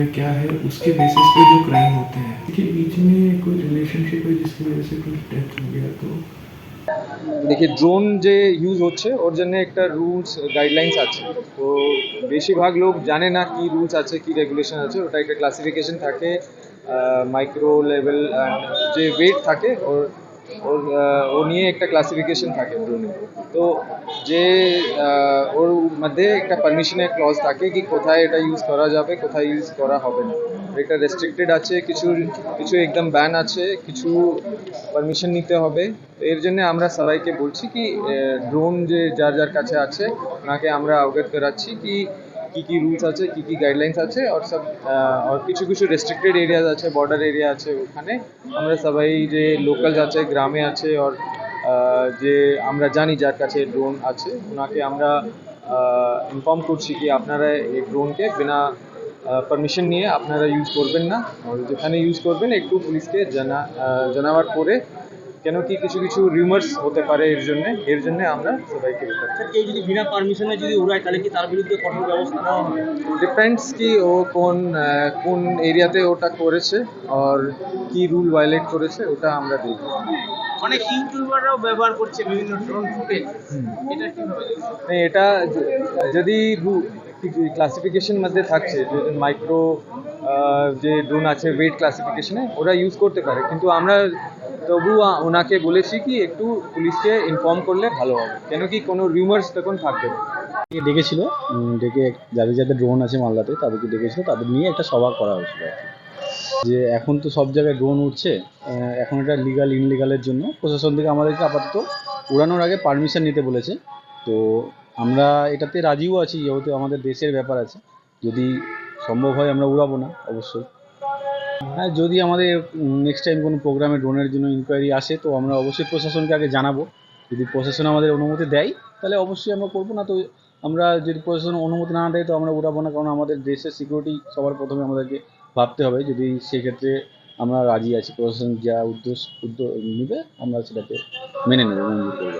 क्या है उसके बेसिस पे जो क्राइम होते हैं के बीच में कोई रिलेशनशिप है जिसकी वजह से कोई डेथ हो गया तो দেখি ড্রোন যে ইউজ হচ্ছে ওর জন্য একটা রুলস গাইডলাইন্স আছে তো বেশিরভাগ লোক জানে না কি রুলস আছে কি রেগুলেশন আছে ওটা একটা ক্লাসিফিকেশন থাকে মাইক্রো লেভেল যে ওয়েট থাকে, ওর ওর ও নিয়ে একটা ক্লাসিফিকেশন থাকে ড্রোনে তো যে ওর মধ্যে একটা পারমিশনের ক্লজ থাকে কি কোথায় এটা ইউজ করা যাবে, কোথায় ইউজ করা হবে না। এটা রেস্ট্রিক্টেড আছে, কিছু কিছু একদম ব্যান আছে, কিছু পারমিশন নিতে হবে। এর জন্য আমরা সবাইকে বলছি কি ড্রোন যে যার যার কাছে আছে, ওনাকে আমরা অবগত করাচ্ছি কি কি কি রুলস আছে, কি কি গাইডলাইন্স আছে আর সব আর কিছু কিছু রেস্ট্রিক্টেড এরিয়াজ আছে বর্ডার এরিয়া আছে ওখানে। আমরা সবাই যে লোকালস আছে গ্রামে আছে আর যে আমরা জানি যার কাছে ড্রোন আছে ওনাকে আমরা ইনফর্ম করছি কি আপনারা এই ড্রোনকে বিনা পারমিশন নিয়ে আপনারা ইউজ করবেন না। যেখানে ইউজ করবেন একটু পুলিশকে জানা জানাবার পরে কেন কি কিছু কিছু রিউমার্স হতে পারে এর জন্য? এর জন্য আমরা সবাইকে স্যার কেউ যদি বিনা পারমিশনে যদি উড়ায় তাহলে কি তার বিরুদ্ধে কঠোর ব্যবস্থা নেওয়া হবে? ডিপেন্ডস কি ও কোন কোন এরিয়াতে ওটা করেছে আর কি রুল ভায়োলেট করেছে ওটা আমরা দেখব। অনেক ইউটিউবাররাও ব্যবহার করছে বিভিন্ন ড্রোন ফুটেজ এটা কীভাবে মানে এটা যদি ক্লাসিফিকেশন মধ্যে থাকছে যে মাইক্রো যে ড্রোন আছে ওয়েট ক্লাসিফিকেশনে ওরা ইউজ করতে পারে। কিন্তু আমরা তবু ওনাকে বলেছি কি, একটু পুলিশকে ইনফর্ম করলে ভালো হবে। কেন কি কোনো রিউমার্স তখন থাকবে ডেকেছিল? ডেকে যাদের যাদের ড্রোন আছে মালদাতে, তাদেরকে ডেকেছিল, তাদের নিয়ে একটা সভা করা হয়েছিল। যে এখন তো সব জায়গায় ড্রোন উঠছে এখন এটা লিগাল ইনলিগালের জন্য। প্রশাসন থেকে আমাদেরকে আপাতত উড়ানোর আগে পারমিশন নিতে বলেছে। তো আমরা এটাতে রাজিও আছি, যেহেতু আমাদের দেশের ব্যাপার আছে। যদি সম্ভব হয় আমরা উড়াবো না, অবশ্যই। হ্যাঁ যদি আমাদের নেক্সট টাইম কোনো প্রোগ্রামে ড্রোনের জন্য ইনকোয়ারি আসে, তো আমরা অবশ্যই প্রশাসনকে আগে জানাব। যদি প্রশাসন আমাদের অনুমতি দেয়, তাহলে অবশ্যই আমরা করব। না তো আমরা যদি প্রশাসন অনুমতি না দেয়, তো আমরা উড়াবো না। কারণ আমাদের দেশের সিকিউরিটি সবার প্রথমে আমাদেরকে ভাবতে হবে। যদি সেক্ষেত্রে আমরা রাজি আছি, প্রশাসন যা উদ্যোগ উদ্যোগ নেবে, আমরা সেটাকে মেনে নেব করব।